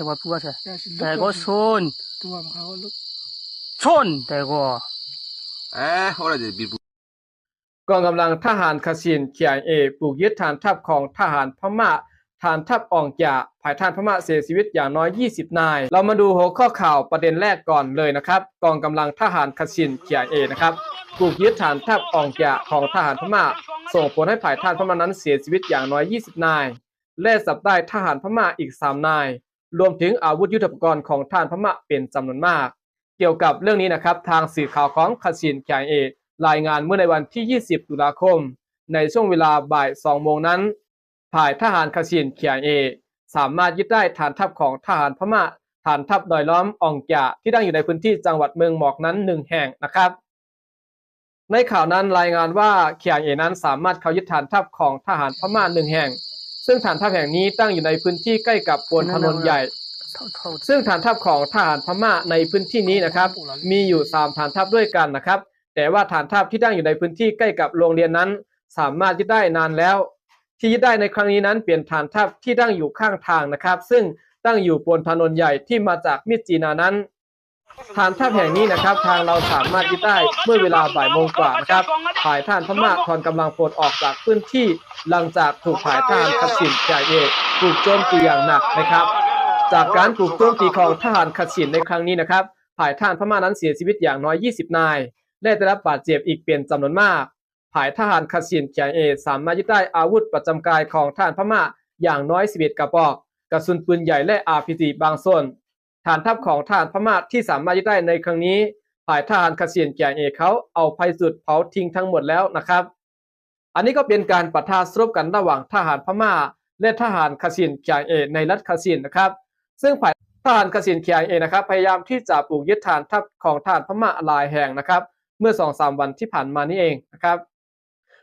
แต่ว่าพูดว่าใช่แต่สิลุแต่ก็ชนตัวของเขาลุกชนแต่ก็ Eh, ora de bir กองกำลังทหารคาซิน KIA ปลูกยึดฐานทัพของทหารพม่าฐานทัพอองจาภายทานพม่าเสียชีวิตอย่างน้อย 20 นาย เรามาดูหัวข้อข่าวประเด็นแรกก่อนเลยนะครับ กองกำลังทหารคาซิน KIA นะครับปลูกยึดฐานทัพอองจาของทหารพม่า ส่งผลให้ฝ่ายทานพม่านั้นเสียชีวิตอย่างน้อย 20 นาย และสับได้ทหารพม่าอีก 3 นาย รวมถึงอาวุธยุทโธปกรณ์ของทหารพม่าเป็นจำนวนมาก เกี่ยวกับเรื่องนี้นะครับทางสื่อข่าวของคาซิน KIA รายงานเมื่อในวันที่ 20 ตุลาคม ในช่วงเวลาบ่าย 2 โมงนั้นฝ่ายทหารคาซิน KIA สามารถยึดได้ฐานทัพของทหารพม่าฐานทัพดอยล้อมอองจาที่ตั้งอยู่ในพื้นที่จังหวัดเมืองหมอกนั้นหนึ่งแห่งนะครับ ในข่าวนั้นรายงานว่า KIA นั้นสามารถเข้ายึดฐานทัพของทหารพม่าหนึ่งแห่ง ซึ่งฐานทัพแห่งนี้ตั้งอยู่ในพื้นที่ใกล้กับปวนถนนใหญ่เท่าเท่าซึ่งฐานทัพของทหารพม่าในพื้นที่นี้นะครับ มีอยู่3ฐานทัพด้วยกันนะครับ แต่ว่าฐานทัพที่ตั้งอยู่ในพื้นที่ใกล้กับโรงเรียนนั้น สามารถยึดได้นานแล้ว ที่ยึดได้ในครั้งนี้นั้นเป็นฐานทัพที่ตั้งอยู่ข้างทางนะครับ ซึ่งตั้งอยู่บนถนนใหญ่ที่มาจากมิตรจีนานั้น ฐานทัพแห่งนี้นะครับ ทางเราสามารถยึดได้เมื่อเวลาบ่ายโมงกว่านะครับฝ่ายทหารพม่าถอนกำลังพลออกจากพื้นที่หลังจากถูกฝ่ายทหารคัดสินจ่าเอกถูกโจมตีอย่างหนักนะครับ จากการปลูกโจมตีของทหารขัดสินในครั้งนี้นะครับฝ่ายทหารพม่านั้นเสียชีวิตอย่างน้อย 20 นายและได้รับบาดเจ็บอีกเป็นจำนวนมากฝ่ายทหารขัดสินเขียเอสามารถยึดได้อาวุธประจำกายของทหารพม่าอย่างน้อย 11 กระบอก กระสุนปืนใหญ่และ RPG บางส่วน ฐานทัพของทหารพม่าที่สามารถยึดได้ในครั้งนี้ฝ่ายทหารขัดสินเขียเอเขาเอาไฟสุดเผาทิ้งทั้งหมดแล้วนะครับ อันนี้ก็เป็นการปะทะสรบกันระหว่างทหารพม่า และทหารคาซินเคียเอในรัฐคาซินนะครับ ซึ่งฝ่ายทหารคาซินเคียเอนะครับพยายามที่จะปลูกยึดฐานทัพของทหารพม่าหลายแห่งนะครับ เมื่อสองสามวันที่ผ่านมานี่เองนะครับ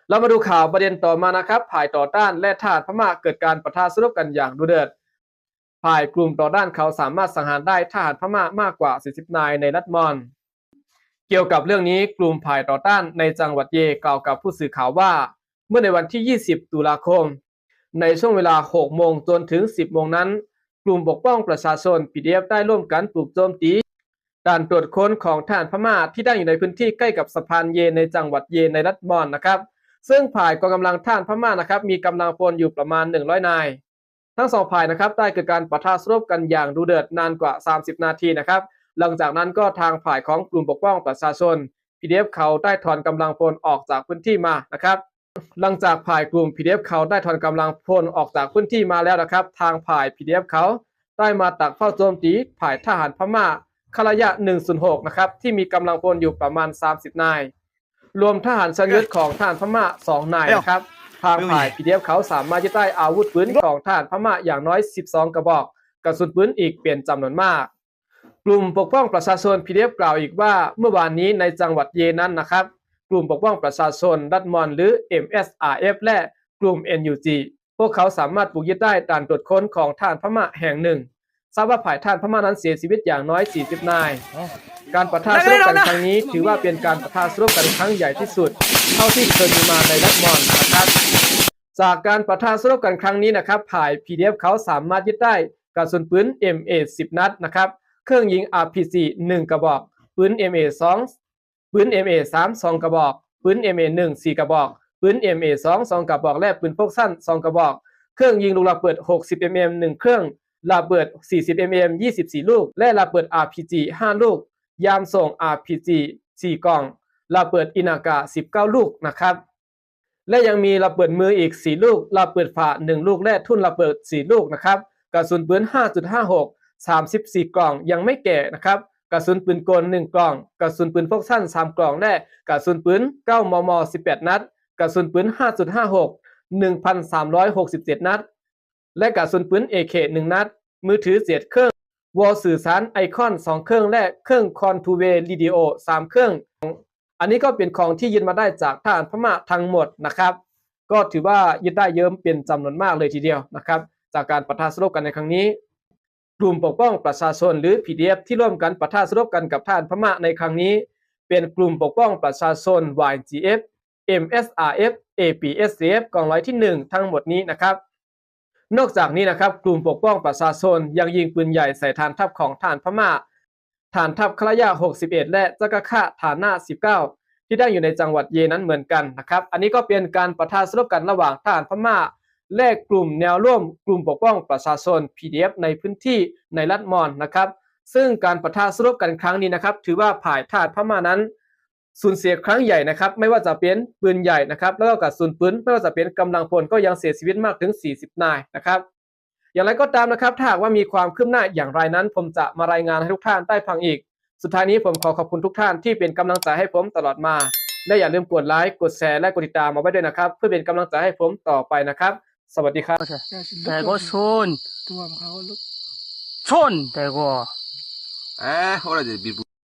เรามาดูข่าวประเด็นต่อมานะครับฝ่ายต่อต้านและทหารพม่าเกิดการปะทะสรบกันอย่างดุเดือด ฝ่ายกลุ่มต่อต้านเขาสามารถสังหารได้ทหารพม่ามากกว่า 40 นายในรัฐมอน เกี่ยวกับเรื่องนี้กลุ่มฝ่ายต่อต้านในจังหวัดเยกล่าวกับผู้สื่อข่าวว่า เมื่อในวันที่ 20 ตุลาคม ในช่วงเวลา 6 โมงจนถึง 10 โมงนั้น กลุ่มปกป้องประชาชน PDF ได้ร่วมกันปลุกโจมตีการตรวจค้นของทหารพม่าที่ตั้งอยู่ในพื้นที่ใกล้กับสะพานเยในจังหวัดเยในรัฐมอนนะครับ ซึ่งฝ่ายกองกำลังทหารพม่านะครับมีกำลังพลอยู่ประมาณ 100 นาย ทั้งสองฝ่ายนะครับได้เกิดการปะทะสรบกันอย่างดุเดือดนานกว่า 30 นาทีนะครับ หลังจากนั้นก็ทางฝ่ายของกลุ่มปกป้องประชาชน PDF เขาได้ถอนกำลังพลออกจากพื้นที่มานะครับหลังจากฝ่ายกลุ่ม PDF เขาได้ถอนกำลังพลออกจากพื้นที่มาแล้วนะครับ ทางฝ่าย PDF เขาได้มาตักเฝ้าโจมตีฝ่ายทหารพม่าคารยะ 106 นะครับ ที่มีกำลังพลอยู่ประมาณ 30 นาย รวมทหารชนยุทธของทหารพม่า 2 นายนะครับ ทางฝ่าย PDF เขาสามารถยึดได้อาวุธปืนของทหารพม่าอย่างน้อย 12 กระบอกกระสุนปืนอีกเป็นจำนวนมาก กลุ่มปกป้องประชาชน PDF กล่าวอีกว่าเมื่อวานนี้ในจังหวัดเยนั้นนะครับ กลุ่มปกป้องประชาชนรัฐมอนหรือ MSRF และกลุ่ม NUG พวกเขาสามารถบุกยึดได้ด่านตรวจค้นของทหารพม่าแห่งหนึ่ง ทราบว่าฝ่ายทหารพม่านั้นเสียชีวิตอย่างน้อย 40 นาย การปะทะสรบกันครั้งนี้ ถือว่าเป็นการปะทะสรบกันครั้งใหญ่ที่สุด เท่าที่เคยมีมาในรัฐมอนนะครับจากการปะทะสรบกันครั้งนี้นะครับฝ่าย PDF เขาสามารถยึดได้กระสุนปืน MA 10 นัดนะครับเครื่องยิง RPG 1 กระบอกปืน MA 2ปืน MA 3 2 กระบอกปืน MA 1 4 กระบอกปืน MA 2 2 กระบอกและปืนพกสั้น 2 กระบอก เครื่องยิงลูกระเบิด 60 mm 1 เครื่อง ระเบิด 40 mm 24 ลูก และระเบิด RPG 5 ลูก ยามส่ง RPG 4 กล่องระเบิดอินากา 19 ลูกนะครับ และยังมีระเบิดมืออีก 4 ลูกระเบิดฝา1 ลูกและทุ่นระเบิด 4 ลูกนะครับกระสุนปืน 5.56 34 กล่องยังไม่แก่นะครับกระสุนปืนกล 1 กล่อง กระสุนปืนพกสั้น 3 กล่องและกระสุนปืน 9 มม 18 นัด กระสุนปืน 5.56 1,367 นัด และกระสุนปืน AK 1นัด มือถือเสียดเครื่อง วอลสื่อสารไอคอน 2 เครื่องและเครื่องคอนทูเวรีดิโอ3เครื่อง อันนี้ก็เป็นของที่ยึดมาได้จากทหารพม่าทั้งหมดนะครับ ก็ถือว่ายึดได้เยิ้มเป็นจำนวนมากเลยทีเดียวนะครับ จากการประทะสรบกันในครั้งนี้ กลุ่มปกป้องประชาชนหรือ PDF ที่ร่วมกันประทะสรบกันกับทหารพม่าในครั้งนี้ เป็นกลุ่มปกป้องประชาชน YGF MSRF APSCF กองร้อยที่ 1 ทั้งหมดนี้นะครับ นอกจากนี้นะครับกลุ่มปกป้องประชาชนยังยิงปืนใหญ่ใส่ฐานทัพของฐานพม่า ฐานทัพคลายา 61 และจักรคะฐานหน้า 19 ที่ตั้งอยู่ในจังหวัดเยนั้นเหมือนกันนะครับ อันนี้ก็เป็นการประทะสลบกันระหว่างทหารพม่า และกลุ่มแนวร่วมกลุ่มปกป้องประชาชน PDF ในพื้นที่ในรัฐมอนนะครับ ซึ่งการประทะสลบกันครั้งนี้นะครับ ถือว่าผ่ายทารพม่านั้น สูญเสียครั้งใหญ่นะครับ ไม่ว่าจะเป็นปืนใหญ่นะครับ แล้วก็กระสุนปืนไม่ว่าจะเป็นกำลังพลก็ยังเสียชีวิตมากถึง 40 นายนะครับ อย่างไรก็ตามนะครับถ้าหากว่ามีความคืบหน้าอย่างไรนั้น ผมจะมารายงานให้ทุกท่านได้ฟังอีก สุดท้ายนี้ผมขอขอบคุณทุกท่านที่เป็นกำลังใจให้ผมตลอดมา และอย่าลืมกดไลค์กดแชร์และกดติดตามมาไว้ด้วยนะครับ เพื่อเป็นกำลังใจให้ผมต่อไปนะครับ สวัสดีครับแต่ก็ชนตัวเขาชนแต่ก็เอ่อะไรจะบิบ